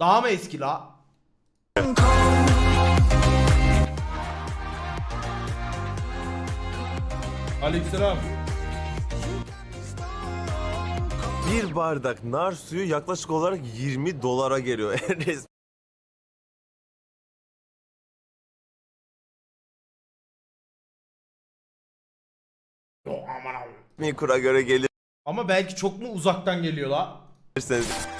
Daha mı eski la? Aleykümselam. Bir bardak nar suyu yaklaşık olarak 20 dolara geliyor. Resmi kura göre Ama belki çok mu uzaktan geliyor la? gelirseniz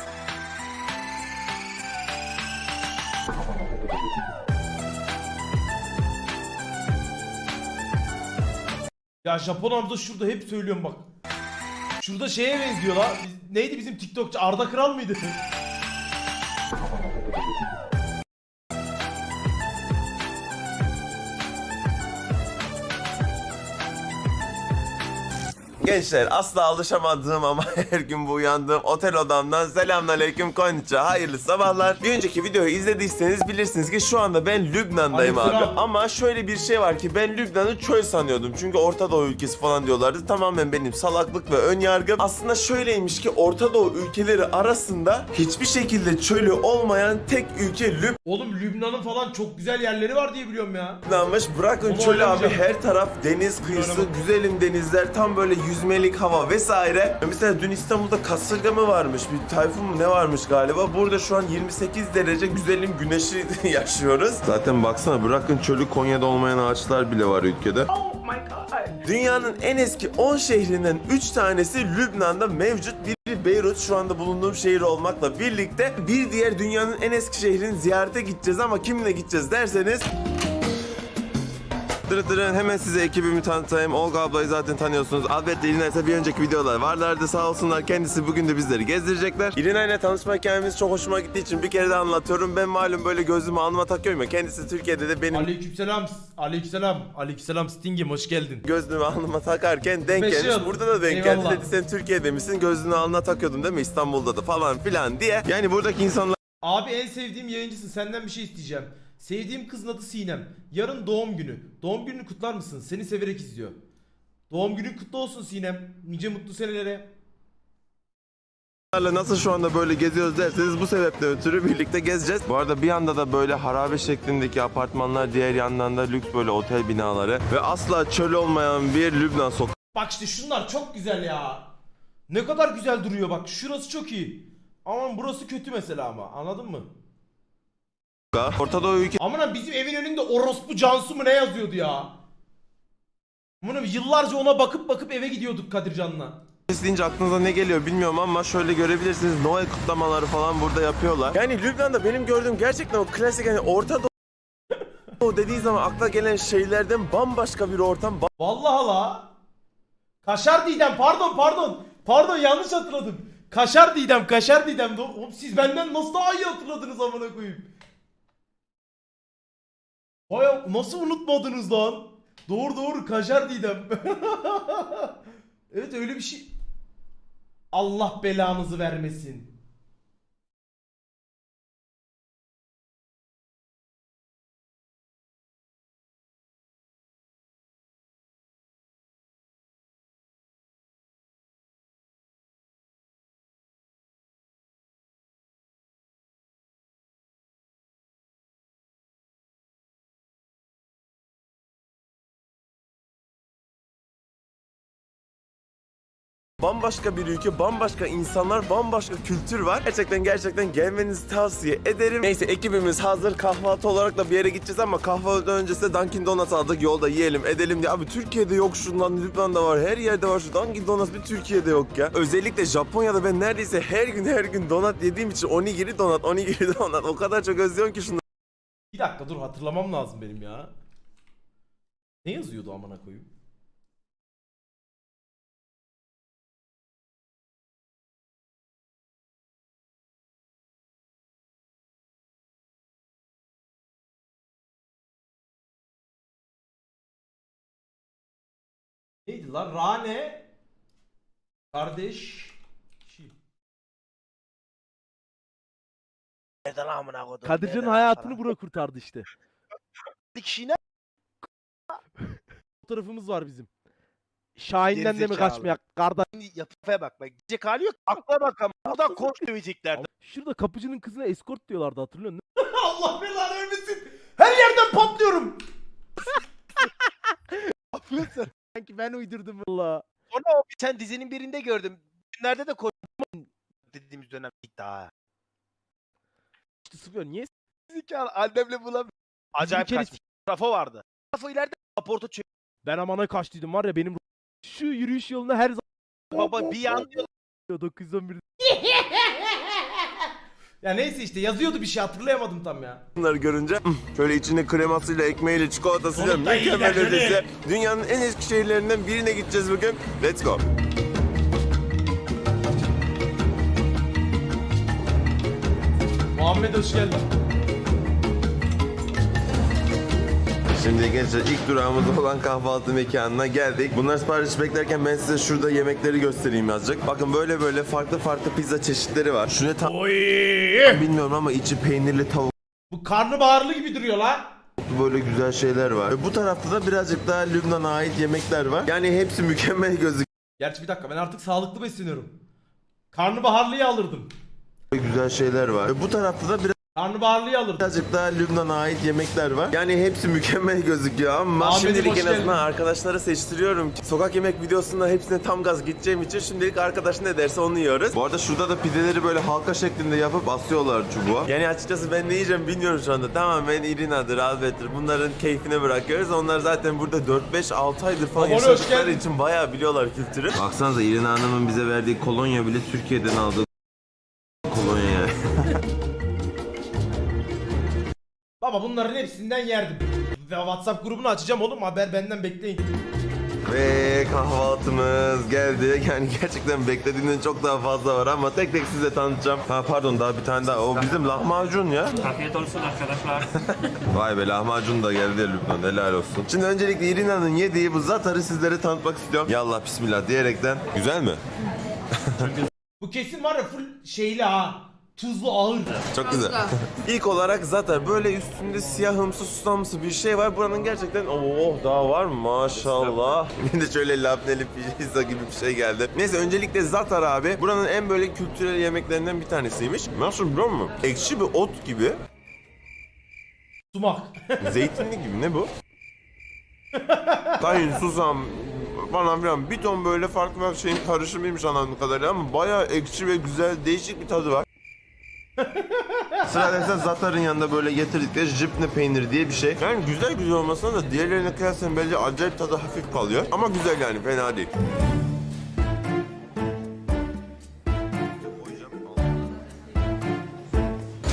Ya Japon amca şurada hep söylüyorum bak. Şurada şeye benziyor la. Neydi bizim TikTokçu Arda Kral mıydı? Gençler asla alışamadığım ama her gün bu uyandığım otel odamdan selamünaleyküm konnichiwa hayırlı sabahlar. Bir önceki videoyu izlediyseniz bilirsiniz ki şu anda ben Lübnan'dayım abi. Ama şöyle bir şey var ki ben Lübnan'ı çöl sanıyordum. Çünkü Orta Doğu ülkesi falan diyorlardı. Tamamen benim salaklık ve ön yargım. Aslında şöyleymiş ki Orta Doğu ülkeleri arasında hiçbir şekilde çölü olmayan tek ülke Oğlum Lübnan'ın falan çok güzel yerleri var diye biliyorum ya. Lübnan'mış. Bırakın Onu çölü abi oynamayacağım. her taraf deniz kıyısı, Oynamam. güzelim denizler, tam böyle yüzmelik hava vesaire. Mesela dün İstanbul'da kasırga mı varmış, bir tayfun mu ne varmış galiba. Burada şu an 28 derece güzelim güneşi yaşıyoruz. Zaten baksana bırakın çölü Konya'da olmayan ağaçlar bile var ülkede. Dünyanın en eski 10 şehrinden 3 tanesi Lübnan'da mevcut. Biri Beyrut şu anda bulunduğum şehir olmakla birlikte bir diğer dünyanın en eski şehrini ziyarete gideceğiz ama kimle gideceğiz derseniz Dırı dırı hemen size ekibimi tanıtayım. Olga ablayı zaten tanıyorsunuz. Albetle İlina ise bir önceki videolar varlardı sağ olsunlar. Kendisi bugün de bizleri gezdirecekler. İlina ile tanışma hikayemiz çok hoşuma gittiği için bir kere de anlatıyorum. Ben malum böyle gözümü alnıma takıyorum ya. Kendisi Türkiye'de de benim Aleykümselam. Aleykümselam. Aleykümselam Sting'im hoş geldin. gözlüğümü alnıma takarken denk Beşi gelmiş. Burada da denk Eyvallah. geldi. Dedi sen Türkiye'de misin? Gözlüğünü alnına takıyordun değil mi? İstanbul'da da falan filan diye. Yani buradaki insanlar Abi en sevdiğim yayıncısın. Senden bir şey isteyeceğim. Sevdiğim kızın adı Sinem. Yarın doğum günü. Doğum gününü kutlar mısın? Seni severek izliyor. Doğum günün kutlu olsun Sinem. Nice mutlu senelere. nasıl şu anda böyle geziyoruz derseniz bu sebeple ötürü birlikte gezeceğiz. Bu arada bir yanda da böyle harabe şeklindeki apartmanlar, diğer yandan da lüks böyle otel binaları ve asla çöl olmayan bir Lübnan sokağı. Bak işte şunlar çok güzel ya. Ne kadar güzel duruyor bak. Şurası çok iyi. Ama burası kötü mesela ama. Anladın mı? Orta Doğu Amına bizim evin önünde orospu Cansu mu ne yazıyordu ya? Amına yıllarca ona bakıp bakıp eve gidiyorduk Kadircan'la. deyince aklınıza ne geliyor bilmiyorum ama şöyle görebilirsiniz Noel kutlamaları falan burada yapıyorlar. Yani Lübnan'da benim gördüğüm gerçekten o klasik hani Orta Doğu dediği zaman akla gelen şeylerden bambaşka bir ortam, Vallahi la. Kaşar Didem pardon pardon. Pardon yanlış hatırladım. Kaşar Didem kaşar Didem. Oğlum siz benden nasıl daha iyi hatırladınız amına koyayım. Vay nasıl unutmadınız lan? Doğru doğru kaşar Didem. evet öyle bir şey. Allah belanızı vermesin. Bambaşka bir ülke, bambaşka insanlar, bambaşka kültür var. Gerçekten gerçekten gelmenizi tavsiye ederim. Neyse ekibimiz hazır kahvaltı olarak da bir yere gideceğiz ama kahvaltıdan önce size Dunkin Donuts aldık yolda yiyelim edelim diye. Abi Türkiye'de yok şundan Lübnan'da var her yerde var şu Dunkin Donuts bir Türkiye'de yok ya. Özellikle Japonya'da ben neredeyse her gün her gün donat yediğim için onigiri donat onigiri donat o kadar çok özlüyorum ki şunu. Bir dakika dur hatırlamam lazım benim ya. Ne yazıyordu amına koyayım? Neydi lan? Rane kardeş şey. Kadircan'ın hayatını bura kurtardı işte. kişi ne? Fotoğrafımız var bizim. Şahin'den de mi Gerizekalı. kaçmayak? Kardeş. Yapıya bak bak. Gidecek hali yok. Akla bak ama. Buradan koş dövecekler. Şurada kapıcının kızına escort diyorlardı hatırlıyor musun? Allah belanı vermesin. Her yerden patlıyorum. Yapıyorsun. Sanki ben uydurdum valla. Sonra o sen dizinin birinde gördüm. Günlerde de koş dediğimiz dönem bitti ha. İşte sıfır niye? Zekalı annemle bulam. Acayip kere kaçmış. Trafo vardı. Trafo ileride raportu çök. Ben amana kaçtıydım var ya benim şu yürüyüş yoluna her zaman Baba bir yan 911 Ya neyse işte yazıyordu bir şey hatırlayamadım tam ya. Bunları görünce "Hmm, şöyle içinde kremasıyla, ekmeğiyle, çikolatasıyla Oğlum da iyi mükemmel ötesi. şöyle. Dünyanın en eski şehirlerinden birine gideceğiz bugün. Let's go. Muhammed hoş geldin. Şimdi gençler ilk durağımız olan kahvaltı mekanına geldik. Bunlar sipariş beklerken ben size şurada yemekleri göstereyim azıcık. Bakın böyle böyle farklı farklı pizza çeşitleri var. Şunu tam Oy. bilmiyorum ama içi peynirli tavuk. Bu karnabaharlı gibi duruyor la. Böyle güzel şeyler var. Ve Bu tarafta da birazcık daha Lübnan'a ait yemekler var. Yani hepsi mükemmel gözüküyor. Gerçi bir dakika ben artık sağlıklı besleniyorum. Karnabaharlıyı alırdım. Güzel şeyler var. Ve Bu tarafta da Karnabaharlıyı alırdım. birazcık daha Lübnan'a ait yemekler var. Yani hepsi mükemmel gözüküyor ama Ahmet'im şimdilik hoş en azından arkadaşlara seçtiriyorum ki sokak yemek videosunda hepsine tam gaz gideceğim için şimdilik arkadaş ne derse onu yiyoruz. Bu arada şurada da pideleri böyle halka şeklinde yapıp asıyorlar çubuğa. Yani açıkçası ben ne yiyeceğim bilmiyorum şu anda. Tamamen İrina'dır, Albet'tir. Bunların keyfine bırakıyoruz. Onlar zaten burada 4-5-6 aydır falan hoş yaşadıkları geldin. için bayağı biliyorlar kültürü. Baksanıza İrina Hanım'ın bize verdiği kolonya bile Türkiye'den aldığı Baba bunların hepsinden yerdim. Ve WhatsApp grubunu açacağım oğlum haber benden bekleyin. Ve kahvaltımız geldi. Yani gerçekten beklediğimden çok daha fazla var ama tek tek size tanıtacağım. Ha pardon daha bir tane daha. O bizim lahmacun ya. Afiyet olsun arkadaşlar. Vay be lahmacun da geldi Lübnan helal olsun. Şimdi öncelikle İrina'nın yediği bu zatarı sizlere tanıtmak istiyorum. Yallah bismillah diyerekten. Güzel mi? Bu kesin var ya full şeyli ha. Tuzlu ağır. Çok güzel. İlk olarak zaten böyle üstünde siyahımsı susamsı bir şey var. Buranın gerçekten oh daha var mı maşallah. Bir de şöyle labneli pizza gibi bir şey geldi. Neyse öncelikle zatar abi. Buranın en böyle kültürel yemeklerinden bir tanesiymiş. Nasıl biliyor musun? Ekşi bir ot gibi. Sumak. Zeytinli gibi ne bu? Tahin, susam falan filan bir ton böyle farklı farklı şeyin karışımıymış anladığım kadarıyla ama bayağı ekşi ve güzel değişik bir tadı var. İse zatarın yanında böyle getirdikleri jipne peynir diye bir şey. Yani güzel güzel olmasına da diğerlerine kıyasla bence acayip tadı hafif kalıyor. Ama güzel yani fena değil.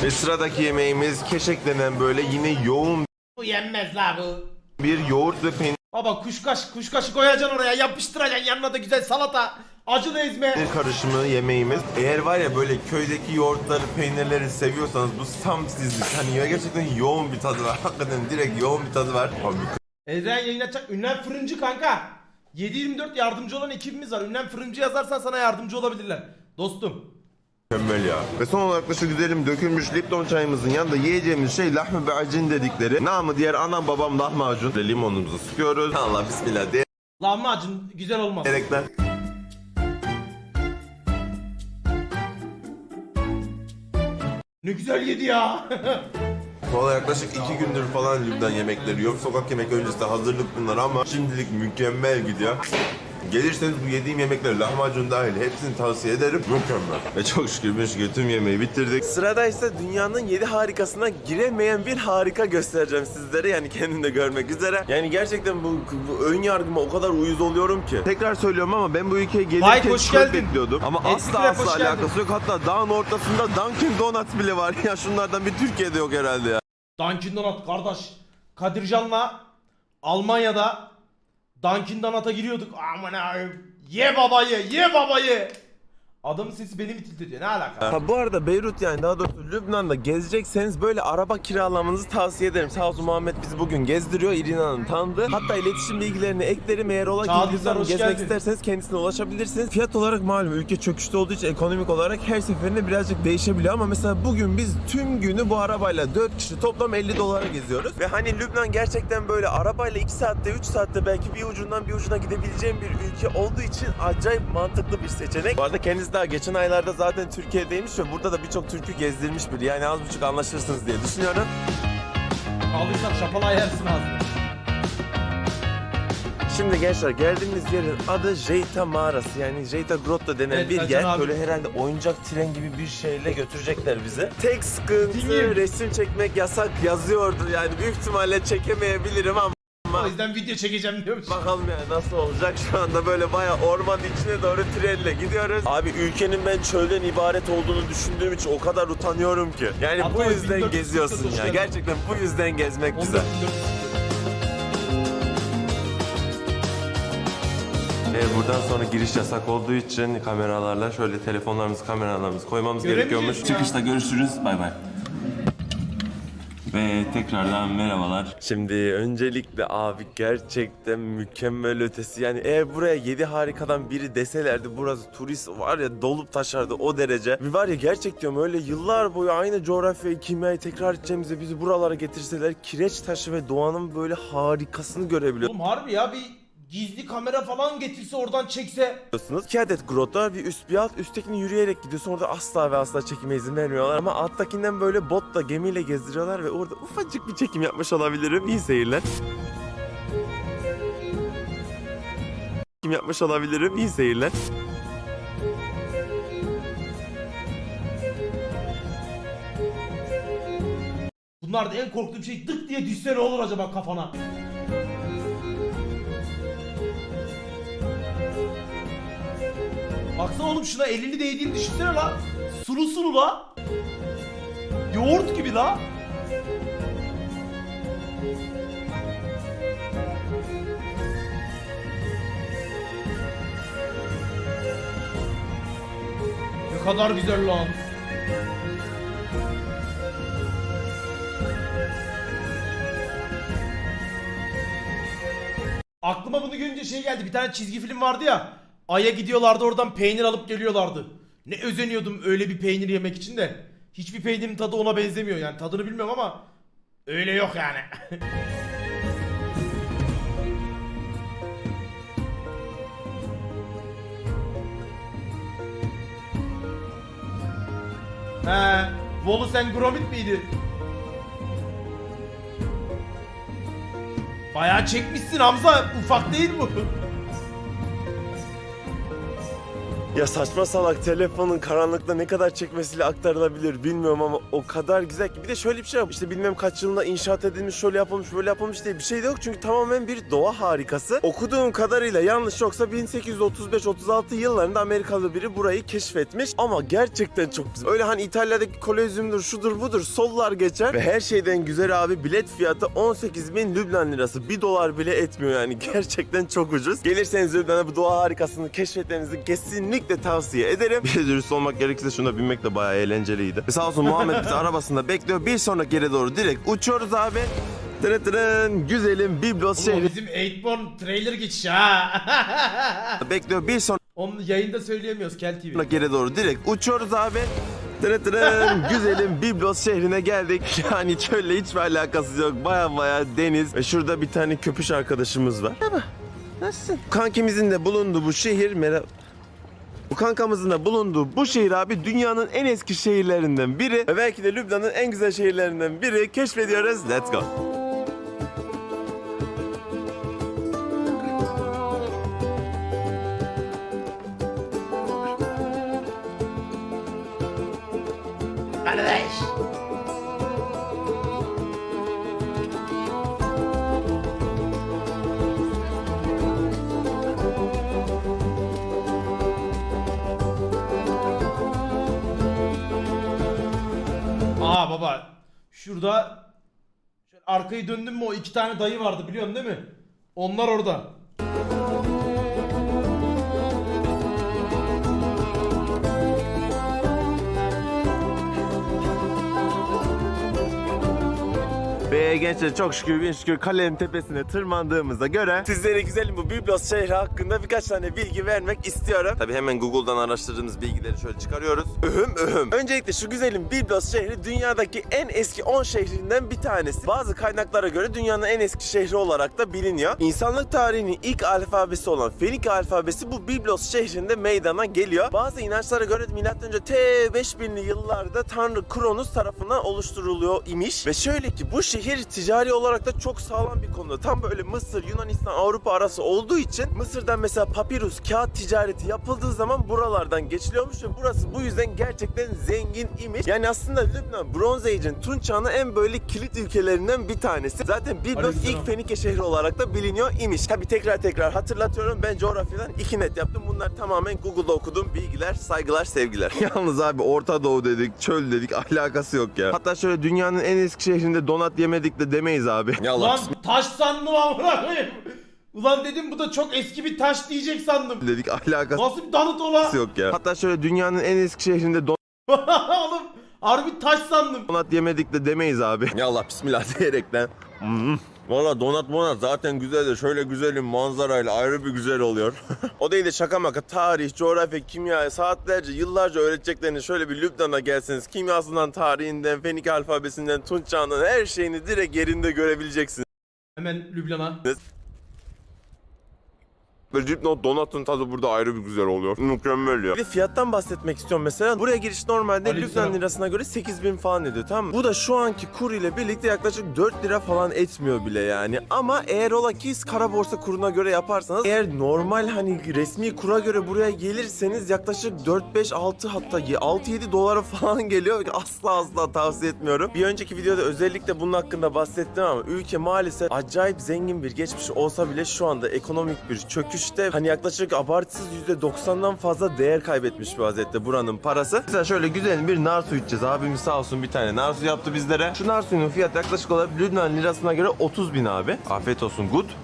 Ve sıradaki yemeğimiz keşek denen böyle yine yoğun Bu yenmez la bu. bir yoğurt ve peynir Baba kuşkaş, kuşkaşı koyacaksın oraya yapıştıracaksın yanına da güzel salata. Acılı ezme. karışımı yemeğimiz. Eğer var ya böyle köydeki yoğurtları, peynirleri seviyorsanız bu tam sizlik. Hani ya gerçekten yoğun bir tadı var. Hakikaten direkt yoğun bir tadı var. Abi Ezren yayın açacak. Ünlem fırıncı kanka. 7-24 yardımcı olan ekibimiz var. Ünlem fırıncı yazarsan sana yardımcı olabilirler. Dostum. mükemmel ya. Ve son olarak da şu güzelim dökülmüş Lipton çayımızın yanında yiyeceğimiz şey lahmı be'acin dedikleri. Namı diğer anam babam lahmacun. Ve limonumuzu sıkıyoruz. Allah bismillah Lahmacun güzel olmaz. diyerekten. Ne güzel yedi ya. Valla yaklaşık iki gündür falan Lübnan yemekleri yok. Sokak yemek öncesi hazırlık bunlar ama şimdilik mükemmel gidiyor. Gelirseniz bu yediğim yemekler lahmacun dahil hepsini tavsiye ederim. Mükemmel. Ve çok şükür bir şükür tüm yemeği bitirdik. Sırada ise dünyanın yedi harikasına giremeyen bir harika göstereceğim sizlere. Yani kendim de görmek üzere. Yani gerçekten bu, bu ön yargıma o kadar uyuz oluyorum ki. Tekrar söylüyorum ama ben bu ülkeye gelirken hoş çok geldin. bekliyordum. Ama Eski asla hoş asla geldin. alakası yok. Hatta dağın ortasında Dunkin Donuts bile var. Ya şunlardan bir Türkiye'de yok herhalde ya. Dunkin Donut kardeş. Kadircan'la Almanya'da Dunkin Donut'a giriyorduk. Aman abi. Ye babayı, ye babayı. Adamın sesi beni mi tilt ediyor? Ne alaka? Ha, bu arada Beyrut yani daha doğrusu Lübnan'da gezecekseniz böyle araba kiralamanızı tavsiye ederim. Sağ olsun Muhammed bizi bugün gezdiriyor. İrina'nın tanıdı. Hatta iletişim bilgilerini eklerim. Eğer ola ki Çağatay, Lübnan'ı hoş gezmek geldin. isterseniz kendisine ulaşabilirsiniz. Fiyat olarak malum ülke çöküşte olduğu için ekonomik olarak her seferinde birazcık değişebiliyor ama mesela bugün biz tüm günü bu arabayla 4 kişi toplam 50 dolara geziyoruz. Ve hani Lübnan gerçekten böyle arabayla 2 saatte 3 saatte belki bir ucundan bir ucuna gidebileceğim bir ülke olduğu için acayip mantıklı bir seçenek. Bu arada kendisi daha geçen aylarda zaten Türkiye'deymiş ve burada da birçok Türk'ü gezdirmiş biri. Yani az buçuk anlaşırsınız diye düşünüyorum. Kaldıysan şapala yersin ağzına. Şimdi gençler geldiğimiz yerin adı Jeyta Mağarası yani Jeyta Grotto denen Evet, bir yer. abi. Böyle herhalde oyuncak tren gibi bir şeyle götürecekler bizi. Tek sıkıntı resim çekmek yasak yazıyordu yani büyük ihtimalle çekemeyebilirim ama O yüzden video çekeceğim diyormuş. bakalım yani nasıl olacak. Şu anda böyle bayağı orman içine doğru trenle gidiyoruz. Abi ülkenin ben çölden ibaret olduğunu düşündüğüm için o kadar utanıyorum ki. Yani Hatta bu yüzden 1400 geziyorsun ya. Gerçekten bu yüzden gezmek güzel. 14.400. Ee, buradan sonra giriş yasak olduğu için kameralarla şöyle telefonlarımızı, kameralarımızı koymamız Göremeyeceğiz gerekiyormuş. ya. Çıkışta görüşürüz. Bay bay. Ve tekrardan merhabalar. Şimdi öncelikle abi gerçekten mükemmel ötesi. Yani eğer buraya 7 harikadan biri deselerdi burası turist var ya dolup taşardı o derece. Bir var ya gerçek diyorum öyle yıllar boyu aynı coğrafyayı, kimyayı tekrar edeceğimize bizi buralara getirseler kireç taşı ve doğanın böyle harikasını görebiliyoruz. Oğlum harbi ya bir gizli kamera falan getirse oradan çekse. Biliyorsunuz. İki adet grot var. Bir üst bir alt. Üsttekini yürüyerek gidiyorsun. Orada asla ve asla çekime izin vermiyorlar. Ama alttakinden böyle botla, gemiyle gezdiriyorlar ve orada ufacık bir çekim yapmış olabilirim. İyi seyirler. Çekim yapmış olabilirim. İyi seyirler. Bunlarda en korktuğum şey dık diye düşse ne olur acaba kafana? Baksana oğlum şuna elini değdiğini düşünsene la. Sulu sulu la. Yoğurt gibi la. Ne kadar güzel lan. Aklıma bunu görünce şey geldi. Bir tane çizgi film vardı ya. Ay'a gidiyorlardı oradan peynir alıp geliyorlardı. Ne özeniyordum öyle bir peynir yemek için de. Hiçbir peynirin tadı ona benzemiyor yani. Tadını bilmiyorum ama öyle yok yani. He, Volus and Gromit miydi? Bayağı çekmişsin Hamza. Ufak değil bu. Ya saçma salak telefonun karanlıkta ne kadar çekmesiyle aktarılabilir bilmiyorum ama o kadar güzel ki. Bir de şöyle bir şey yok. İşte bilmem kaç yılında inşaat edilmiş, şöyle yapılmış, böyle yapılmış diye bir şey de yok. Çünkü tamamen bir doğa harikası. Okuduğum kadarıyla yanlış yoksa 1835-36 yıllarında Amerikalı biri burayı keşfetmiş. Ama gerçekten çok güzel. Öyle hani İtalya'daki kolezyumdur, şudur budur, sollar geçer. Ve her şeyden güzel abi bilet fiyatı 18 bin Lübnan lirası. 1 dolar bile etmiyor yani. Gerçekten çok ucuz. Gelirseniz Lübnan'a bu doğa harikasını keşfetmenizi kesinlikle tavsiye ederim. Bir de dürüst olmak gerekirse şuna binmek de bayağı eğlenceliydi. Ve sağ olsun Muhammed bizi arabasında bekliyor. Bir sonraki yere doğru direkt uçuyoruz abi. Tırı tırın güzelim Biblos Oğlum o şehri bizim 8born trailer geçişi ha. bekliyor. Bir sonraki Onu yayında söyleyemiyoruz Kel TV. yere doğru direkt uçuyoruz abi. Tırı tırın güzelim Biblos şehrine geldik. Yani çölle hiçbir alakası yok. Baya baya deniz. Ve şurada bir tane köpüş arkadaşımız var. Merhaba. Nasılsın? Kankimizin de bulunduğu bu şehir merhaba. Bu kankamızın da bulunduğu bu şehir abi dünyanın en eski şehirlerinden biri ve belki de Lübnan'ın en güzel şehirlerinden biri. Keşfediyoruz. Let's go. Arkayı döndüm mü o iki tane dayı vardı biliyorsun değil mi? Onlar orada. Ve gençler çok şükür bin şükür kalenin tepesine tırmandığımıza göre sizlere güzelim bu Biblos şehri hakkında birkaç tane bilgi vermek istiyorum. Tabi hemen Google'dan araştırdığımız bilgileri şöyle çıkarıyoruz. Öhüm öhüm. Öncelikle şu güzelim Biblos şehri dünyadaki en eski 10 şehrinden bir tanesi. Bazı kaynaklara göre dünyanın en eski şehri olarak da biliniyor. İnsanlık tarihinin ilk alfabesi olan Fenik alfabesi bu Biblos şehrinde meydana geliyor. Bazı inançlara göre M.Ö. T 5000'li yıllarda Tanrı Kronos tarafından oluşturuluyor imiş. Ve şöyle ki bu şehir ticari olarak da çok sağlam bir konuda. Tam böyle Mısır, Yunanistan, Avrupa arası olduğu için Mısır'dan mesela papirus, kağıt ticareti yapıldığı zaman buralardan geçiliyormuş ve burası bu yüzden gerçekten zengin imiş. Yani aslında Lübnan Bronze Age'in Tunç Çağı'nın en böyle kilit ülkelerinden bir tanesi. Zaten Biblos ilk Fenike şehri olarak da biliniyor imiş. Tabi tekrar tekrar hatırlatıyorum ben coğrafyadan iki net yaptım. Bunlar tamamen Google'da okuduğum bilgiler, saygılar, sevgiler. Yalnız abi Orta Doğu dedik, çöl dedik alakası yok ya. Hatta şöyle dünyanın en eski şehrinde donat yemedik de demeyiz abi. Ya Ulan taş sandım amına koyayım. Ulan dedim bu da çok eski bir taş diyecek sandım. dedik alakası Nasıl bir danıt ola? yok ya. Hatta şöyle dünyanın en eski şehrinde Oğlum harbi taş sandım. donat yemedik de demeyiz abi. Ya Allah bismillah diyerekten. Hmm. Valla donat monat zaten güzel de şöyle güzelim manzarayla ayrı bir güzel oluyor. o değil de şaka maka tarih, coğrafya, kimya saatlerce yıllarca öğreteceklerini şöyle bir Lübnan'a gelseniz kimyasından, tarihinden, Fenik alfabesinden, Tunç çağından her şeyini direkt yerinde görebileceksiniz. Hemen Lübnan'a. Ve Lübnan donatın tadı burada ayrı bir güzel oluyor. Mükemmel ya. Bir de fiyattan bahsetmek istiyorum mesela. Buraya giriş normalde. Lübnan lirasına göre 8000 falan ediyor tamam mı? Bu da şu anki kur ile birlikte yaklaşık 4 lira falan etmiyor bile yani. Ama eğer ola ki kara borsa kuruna göre yaparsanız eğer normal hani resmi kura göre buraya gelirseniz yaklaşık 4-5-6 hatta 6-7 dolara falan geliyor. Asla asla tavsiye etmiyorum. Bir önceki videoda özellikle bunun hakkında bahsettim ama ülke maalesef acayip zengin bir geçmiş olsa bile şu anda ekonomik bir çöküşte hani yaklaşık abartısız %90'dan fazla değer kaybetmiş bir vaziyette buranın parası. Mesela şöyle güzel bir nar suyu içeceğiz. Abimiz sağ olsun bir tane nar suyu yaptı bizlere. Şu nar suyunun fiyatı yaklaşık olarak Lübnan lirasına göre 30 bin abi. Afiyet olsun good.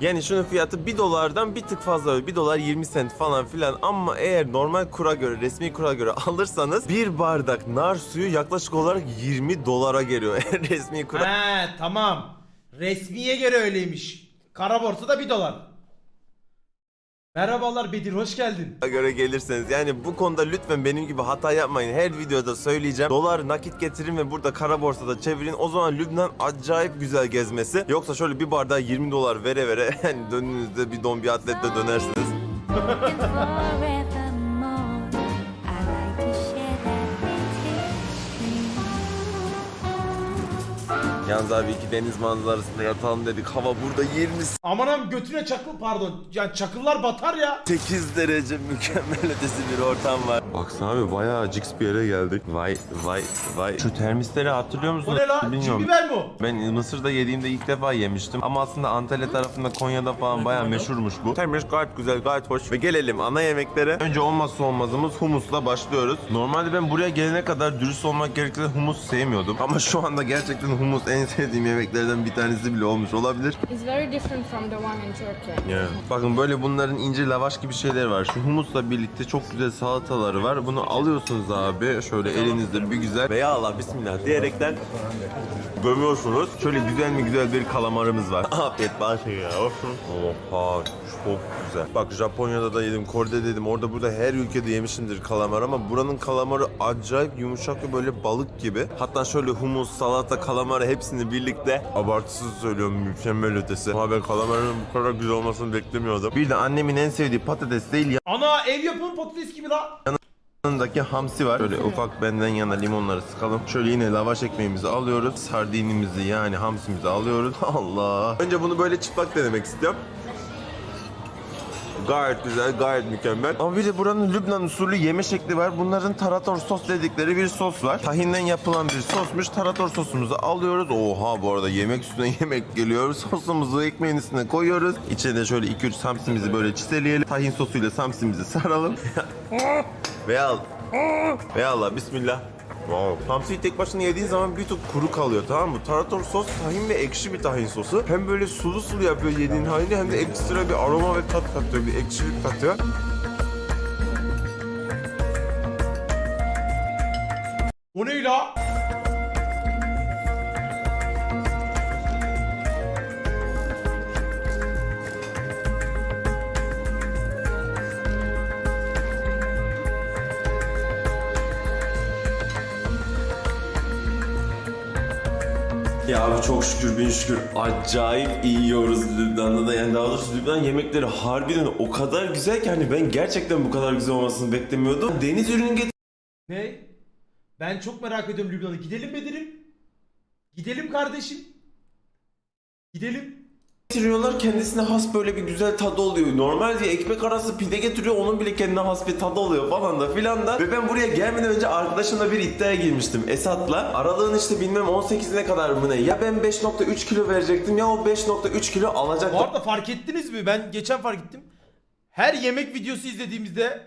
Yani şunun fiyatı 1 dolardan bir tık fazla 1 dolar 20 sent falan filan ama eğer normal kura göre resmi kura göre alırsanız bir bardak nar suyu yaklaşık olarak 20 dolara geliyor resmi kura He tamam. Resmiye göre öyleymiş. Kara borsada 1 dolar. Merhabalar Bedir hoş geldin. göre gelirseniz yani bu konuda lütfen benim gibi hata yapmayın. Her videoda söyleyeceğim. Dolar nakit getirin ve burada kara borsada çevirin. O zaman Lübnan acayip güzel gezmesi. Yoksa şöyle bir bardağa 20 dolar vere vere yani döndüğünüzde bir don bir atletle dönersiniz. Yalnız abi iki deniz manzarasında yatalım dedik. Hava burada 28 Amanam götüne çakıl pardon. Yani çakıllar batar ya. derece mükemmel ötesi bir ortam var. Baksana abi bayağı cix bir yere geldik. Vay vay vay. Şu termisleri hatırlıyor O musunuz? ne la? Çin biber mi o? Ben Mısır'da yediğimde ilk defa yemiştim. Ama aslında Antalya tarafında Konya'da falan bayağı meşhurmuş bu. Termiş gayet güzel, gayet hoş. Ve gelelim ana yemeklere. Önce olmazsa olmazımız humusla başlıyoruz. Normalde ben buraya gelene kadar dürüst olmak gerekirse humus sevmiyordum. Ama şu anda gerçekten humus en sevdiğim yemeklerden bir tanesi bile olmuş olabilir. It's very different from the one in Turkey. Bakın böyle bunların ince lavaş gibi şeyler var. Şu humusla birlikte çok güzel salataları var. Bunu alıyorsunuz abi. Şöyle elinizde bir güzel. Ve ya Allah bismillah diyerekten gömüyorsunuz. Şöyle güzel mi güzel bir kalamarımız var. Afiyet başı ya. Oha çok güzel. Bak Japonya'da da yedim, Kore'de dedim. Orada burada her ülkede yemişimdir kalamar ama buranın kalamarı acayip yumuşak ve böyle balık gibi. Hatta şöyle humus, salata, kalamarı hepsini birlikte abartısız söylüyorum mükemmel ötesi. Ama ben kalamarın bu kadar güzel olmasını beklemiyordum. Bir de annemin en sevdiği patates değil Ana ev yapımı patates gibi la. yanındaki hamsi var. Şöyle ufak benden yana limonları sıkalım. Şöyle yine lavaş ekmeğimizi alıyoruz. Sardinimizi yani hamsimizi alıyoruz. Allah. Önce bunu böyle çıplak denemek istiyorum. Gayet güzel, gayet mükemmel. Ama bir de buranın Lübnan usulü yeme şekli var. Bunların tarator sos dedikleri bir sos var. Tahinden yapılan bir sosmuş. Tarator sosumuzu alıyoruz. Oha bu arada yemek üstüne yemek geliyor. Sosumuzu ekmeğin üstüne koyuyoruz. İçine de şöyle 2-3 samsimizi böyle çiseleyelim. Tahin sosuyla samsimizi saralım. Ve al. Ve Allah bismillah. Wow. Hamsiyi tek başına yediğin zaman bir tık kuru kalıyor tamam mı? Tarator sos tahin ve ekşi bir tahin sosu. Hem böyle sulu sulu yapıyor yediğin halini hem de ekstra bir aroma ve tat katıyor. Bir ekşilik katıyor. O ne la? Abi çok şükür bin şükür acayip iyi yiyoruz Lübnan'da da yani daha doğrusu Lübnan yemekleri harbiden o kadar güzel ki hani ben gerçekten bu kadar güzel olmasını beklemiyordum. Deniz ürünü Ne? Ben çok merak ediyorum Lübnan'a. Gidelim Bedir'im. Gidelim kardeşim. Gidelim. Getiriyorlar kendisine has böyle bir güzel tadı oluyor. Normalde ekmek arası pide getiriyor onun bile kendine has bir tadı oluyor falan da filan da. Ve ben buraya gelmeden önce arkadaşımla bir iddiaya girmiştim Esat'la. Aralığın işte bilmem 18'ine kadar mı ne? Ya ben 5.3 kilo verecektim ya o 5.3 kilo alacaktım. Bu arada fark ettiniz mi? Ben geçen fark ettim. Her yemek videosu izlediğimizde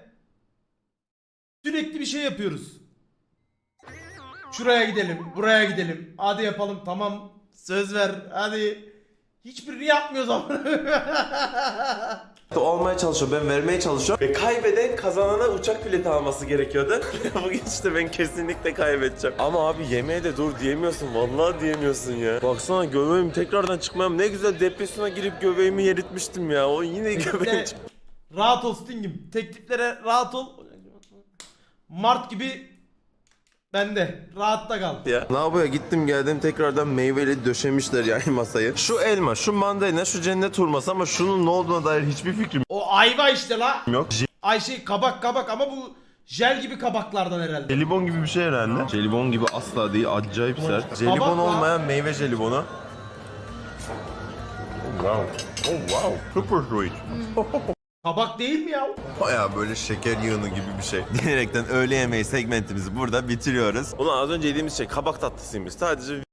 sürekli bir şey yapıyoruz. Şuraya gidelim, buraya gidelim. Hadi yapalım, tamam. Söz ver, hadi. Hiçbirini yapmıyoruz ama. olmaya çalışıyor, ben vermeye çalışıyorum. Ve kaybeden kazanana uçak bileti alması gerekiyordu. Bugün işte ben kesinlikle kaybedeceğim. Ama abi yemeğe de dur diyemiyorsun. Vallahi diyemiyorsun ya. Baksana göbeğim tekrardan çıkmam. Ne güzel depresyona girip göbeğimi yeritmiştim ya. O yine göbeğim Tekte rahat ol Sting'im. Tekliflere rahat ol. Mart gibi ben de. Rahatta kal. ya. Lavaboya gittim geldim tekrardan meyveli döşemişler yani masayı. Şu elma, şu mandalina, şu cennet hurması ama şunun ne olduğuna dair hiçbir fikrim O ayva işte la. yok. Ay şey kabak kabak ama bu jel gibi kabaklardan herhalde. Jelibon gibi bir şey herhalde. Jelibon gibi asla değil, acayip sert. Jelibon Kabak olmayan meyve jelibonu. Oh wow. Oh wow. Super sweet. Kabak değil mi ya? Baya böyle şeker yığını gibi bir şey. Diyerekten öğle yemeği segmentimizi burada bitiriyoruz. Ulan az önce yediğimiz şey kabak tatlısıymış. Sadece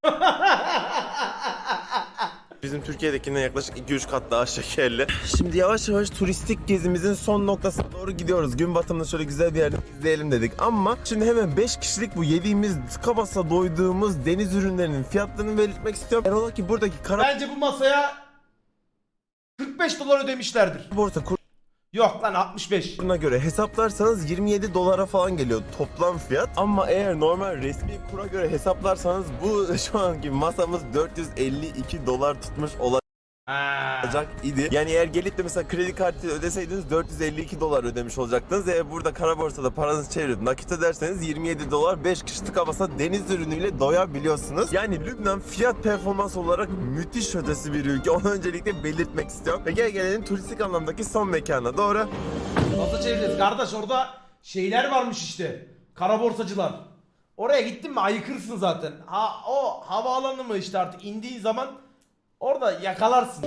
Bizim Türkiye'dekinden yaklaşık 2-3 kat daha şekerli. Şimdi yavaş yavaş turistik gezimizin son noktasına doğru gidiyoruz. Gün batımında şöyle güzel bir yerde izleyelim dedik. Ama şimdi hemen 5 kişilik bu yediğimiz, tıka basa doyduğumuz deniz ürünlerinin fiyatlarını belirtmek istiyorum. Eğer ola ki buradaki kara Bence bu masaya 45 dolar ödemişlerdir. borsa Yok lan 65. kuruna göre hesaplarsanız 27 dolara falan geliyor toplam fiyat. Ama eğer normal resmi kura göre hesaplarsanız bu şu anki masamız 452 dolar tutmuş olacak. Olacak idi. Yani eğer gelip de mesela kredi kartıyla ödeseydiniz 452 dolar ödemiş olacaktınız. Eğer burada kara borsada paranızı çevirip nakit öderseniz 27 dolar 5 kişi tıka basa deniz ürünüyle doyabiliyorsunuz. Yani Lübnan fiyat performans olarak müthiş ötesi bir ülke. Onu öncelikle belirtmek istiyorum. Ve gel gelelim turistik anlamdaki son mekana doğru. Nasıl çevireceğiz? Kardeş orada şeyler varmış işte. Kara borsacılar. Oraya gittin mi ayıkırsın zaten. Ha, o havaalanı mı işte artık indiğin zaman orada yakalarsın.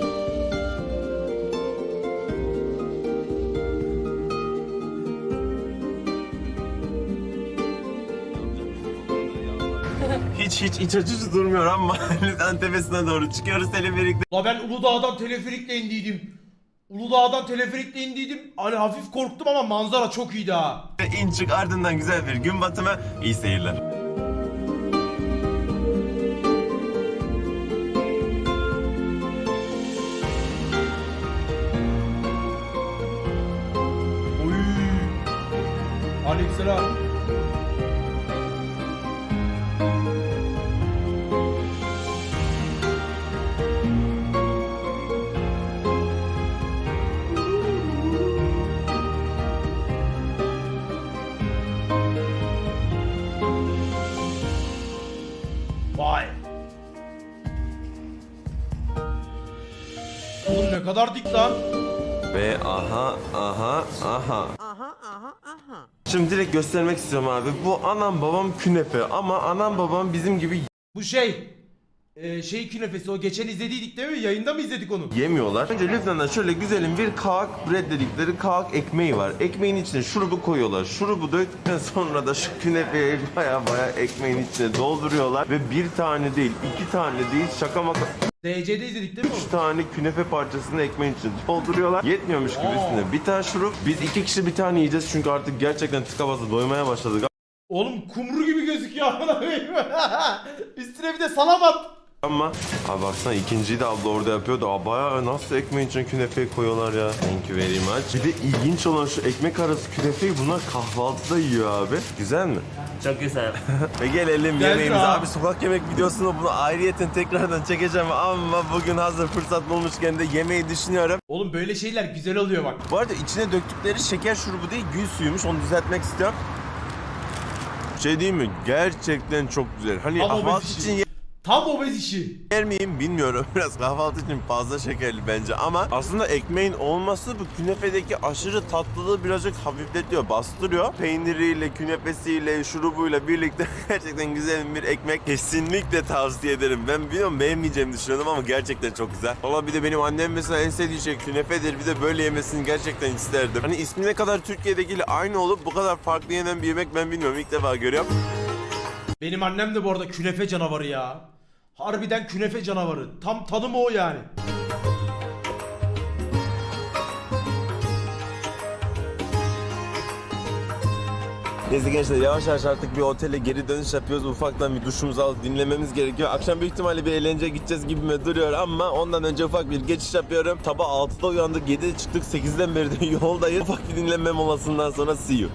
Hiç hiç iç açıcı durmuyor ama Lübnan tepesine doğru çıkıyoruz teleferikle. La ben Uludağ'dan teleferikle indiydim. Uludağ'dan teleferikle indiydim. Hani hafif korktum ama manzara çok iyiydi ha. İn çık ardından güzel bir gün batımı. İyi seyirler. Aleykümselam. Vay. Oğlum ne kadar dik lan. Ve aha aha aha. Şimdi direkt göstermek istiyorum abi. Bu anam babam künefe ama anam babam bizim gibi Bu şey e, şey künefesi o geçen izlediydik değil mi? Yayında mı izledik onu? yemiyorlar. Önce Lübnan'da şöyle güzelim bir kağık bread dedikleri kağık ekmeği var. Ekmeğin içine şurubu koyuyorlar. Şurubu döktükten sonra da şu künefeyi baya baya ekmeğin içine dolduruyorlar. Ve bir tane değil, iki tane değil, şaka maka DC'de izledik değil mi üç onu? tane künefe parçasını ekmeğin içine dolduruyorlar. Yetmiyormuş gibi üstüne bir tane şurup. Biz iki kişi bir tane yiyeceğiz çünkü artık gerçekten tıka basa doymaya başladık. Oğlum kumru gibi gözüküyor amına koyayım. Üstüne bir de salam at. Ama abi baksana ikinciyi de abla orada yapıyordu. Aa bayağı nasıl ekmeğin içine künefeyi koyuyorlar ya. Thank you very much. Bir de ilginç olan şu ekmek arası künefeyi bunlar kahvaltıda yiyor abi. Güzel mi? Çok güzel. Ve gelelim yemeğimize. Abi sokak yemek videosunu bunu ayrıyeten tekrardan çekeceğim ama bugün hazır fırsat bulmuşken de yemeği düşünüyorum. Oğlum böyle şeyler güzel oluyor bak. Bu arada içine döktükleri şeker şurubu değil gül suyuymuş onu düzeltmek istiyorum. Şey değil mi? Gerçekten çok güzel. Hani Ama bir şey- için Tam obez işi. Yer miyim bilmiyorum. Biraz kahvaltı için fazla şekerli bence ama aslında ekmeğin olması bu künefedeki aşırı tatlılığı birazcık hafifletiyor, bastırıyor. Peyniriyle, künefesiyle, şurubuyla birlikte gerçekten güzel bir ekmek kesinlikle tavsiye ederim. Ben biliyorum beğenmeyeceğimi düşünüyordum ama gerçekten çok güzel. Valla bir de benim annem mesela en sevdiği şey künefedir. Bir de böyle yemesini gerçekten isterdim. Hani ismi ne kadar Türkiye'dekiyle aynı olup bu kadar farklı yenen bir yemek ben bilmiyorum. İlk defa görüyorum. Benim annem de bu arada künefe canavarı ya. Harbiden künefe canavarı. Tam tanımı o yani. Neyse gençler yavaş yavaş artık bir otele geri dönüş yapıyoruz. Ufaktan bir duşumuzu alıp dinlememiz gerekiyor. Akşam büyük ihtimalle bir eğlence gideceğiz gibime duruyor ama ondan önce ufak bir geçiş yapıyorum. Sabah 6'da uyandık, 7'de çıktık, 8'den beri de yoldayız. Ufak bir dinlenme molasından sonra see you.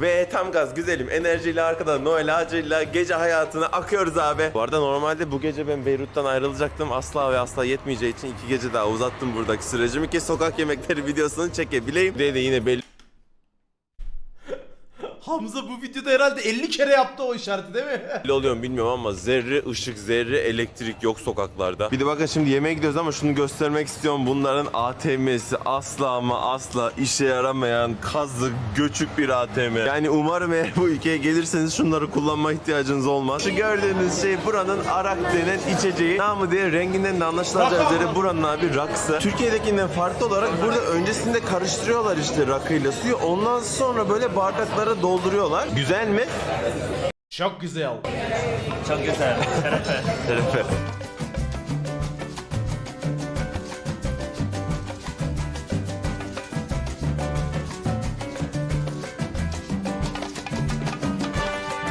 Ve tam gaz güzelim enerjiyle arkada Noel ağacıyla gece hayatına akıyoruz abi. Bu arada normalde bu gece ben Beyrut'tan ayrılacaktım. Asla ve asla yetmeyeceği için iki gece daha uzattım buradaki sürecimi ki sokak yemekleri videosunu çekebileyim. Bir de yine belli Hamza bu videoda herhalde 50 kere yaptı o işareti değil mi? Belli oluyor mu bilmiyorum ama zerre ışık, zerre elektrik yok sokaklarda. Bir de bakın şimdi yemeğe gidiyoruz ama şunu göstermek istiyorum. Bunların ATM'si asla ama asla işe yaramayan kazık, göçük bir ATM. Yani umarım eğer bu ülkeye gelirseniz şunları kullanma ihtiyacınız olmaz. Şu gördüğünüz şey buranın arak denen içeceği. Namı diye renginden de anlaşılacağı üzere buranın abi rakısı. Türkiye'dekinden farklı olarak burada öncesinde karıştırıyorlar işte rakıyla suyu. Ondan sonra böyle bardaklara dolduruyorlar. Güzel mi? Çok güzel. Şerefe.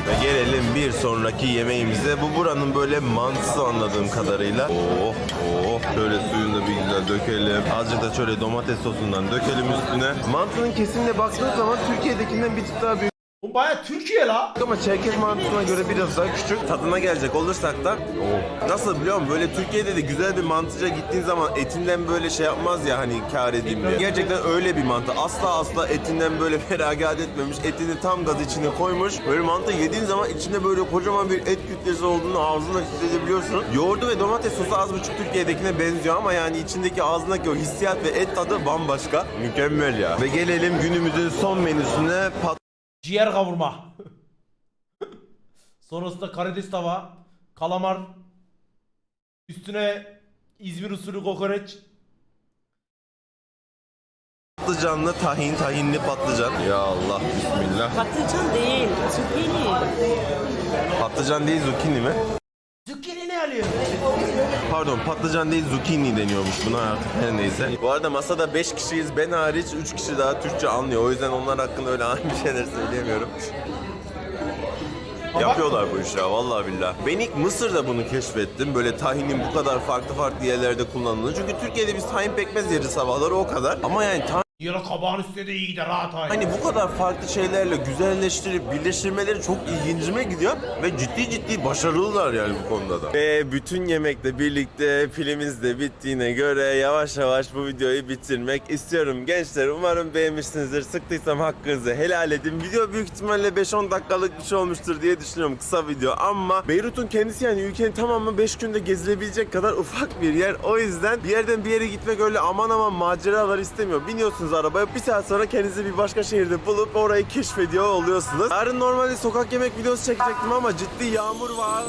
Ve gelelim bir sonraki yemeğimize. Bu buranın böyle mantısı anladığım kadarıyla. Oh oh şöyle suyunu da bir güzel dökelim. Azıcık da şöyle domates sosundan dökelim üstüne. Mantının kesimine baktığın zaman Türkiye'dekinden bir tık daha büyük. Bu baya Türkiye la. Ama Çerkez mantısına göre biraz daha küçük. Tadına gelecek olursak da nasıl biliyor? Böyle Türkiye'de de güzel bir mantıca gittiğin zaman etinden böyle şey yapmaz ya hani kar edeyim diye. Gerçekten öyle bir mantı. Asla asla etinden böyle feragat etmemiş. Etini tam gaz içine koymuş. Böyle mantı yediğin zaman içinde böyle kocaman bir et kütlesi olduğunu ağzına hissedebiliyorsun. Yoğurdu ve domates sosu az buçuk Türkiye'dekine benziyor ama yani içindeki ağzındaki o hissiyat ve et tadı bambaşka. Mükemmel ya. Ve gelelim günümüzün son menüsüne pat Ciğer kavurma. Sonrasında karides tava, kalamar, üstüne İzmir usulü kokoreç. Patlıcanlı tahin, tahinli patlıcan. Ya Allah bismillah. Patlıcan değil, zucchini. Patlıcan değil zucchini mi? Zucchini ne alıyor? Pardon patlıcan değil zucchini deniyormuş buna artık her neyse. Bu arada masada 5 kişiyiz ben hariç 3 kişi daha Türkçe anlıyor. O yüzden onlar hakkında öyle bir şeyler söyleyemiyorum. Yapıyorlar bu işi ya vallahi billah. Ben ilk Mısır'da bunu keşfettim. Böyle tahinin bu kadar farklı farklı yerlerde kullanıldığını. Çünkü Türkiye'de biz tahin pekmez yeriz sabahları o kadar. Ama yani tahin Yine kabağın üstüne de iyi gider rahat hay. Hani bu kadar farklı şeylerle güzelleştirip birleştirmeleri çok ilgincime gidiyor ve ciddi ciddi başarılılar yani bu konuda da. Ve bütün yemekle birlikte pilimiz de bittiğine göre yavaş yavaş bu videoyu bitirmek istiyorum. Gençler umarım beğenmişsinizdir. Sıktıysam hakkınızı helal edin. Video büyük ihtimalle 5-10 dakikalık bir şey olmuştur diye düşünüyorum kısa video ama Beyrut'un kendisi yani ülkenin tamamı 5 günde gezilebilecek kadar ufak bir yer. O yüzden bir yerden bir yere gitmek öyle aman aman maceralar istemiyor. Biniyorsunuz arabaya bir saat sonra kendinizi bir başka şehirde bulup orayı keşfediyor oluyorsunuz. Yarın normalde sokak yemek videosu çekecektim ama ciddi yağmur var.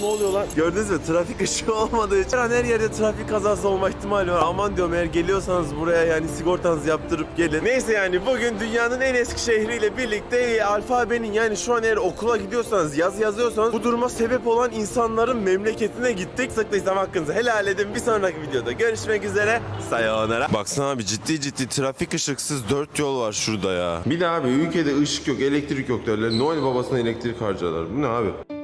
Ne oluyor lan? Gördünüz mü? Trafik ışığı olmadığı için her yerde trafik kazası olma ihtimali var. Aman diyorum eğer geliyorsanız buraya yani sigortanızı yaptırıp gelin. Neyse yani bugün dünyanın en eski şehriyle birlikte alfabenin yani şu an eğer okula gidiyorsanız yaz yazıyorsanız bu duruma sebep olan insanların memleketine gittik. Sıktıysam hakkınızı helal edin. Bir sonraki videoda görüşmek üzere. Sayonara. Baksana abi ciddi ciddi trafik ışıksız dört yol var şurada ya. Bir de abi ülkede ışık yok, elektrik yok derler. Noel babasına elektrik harcarlar. Bu ne abi?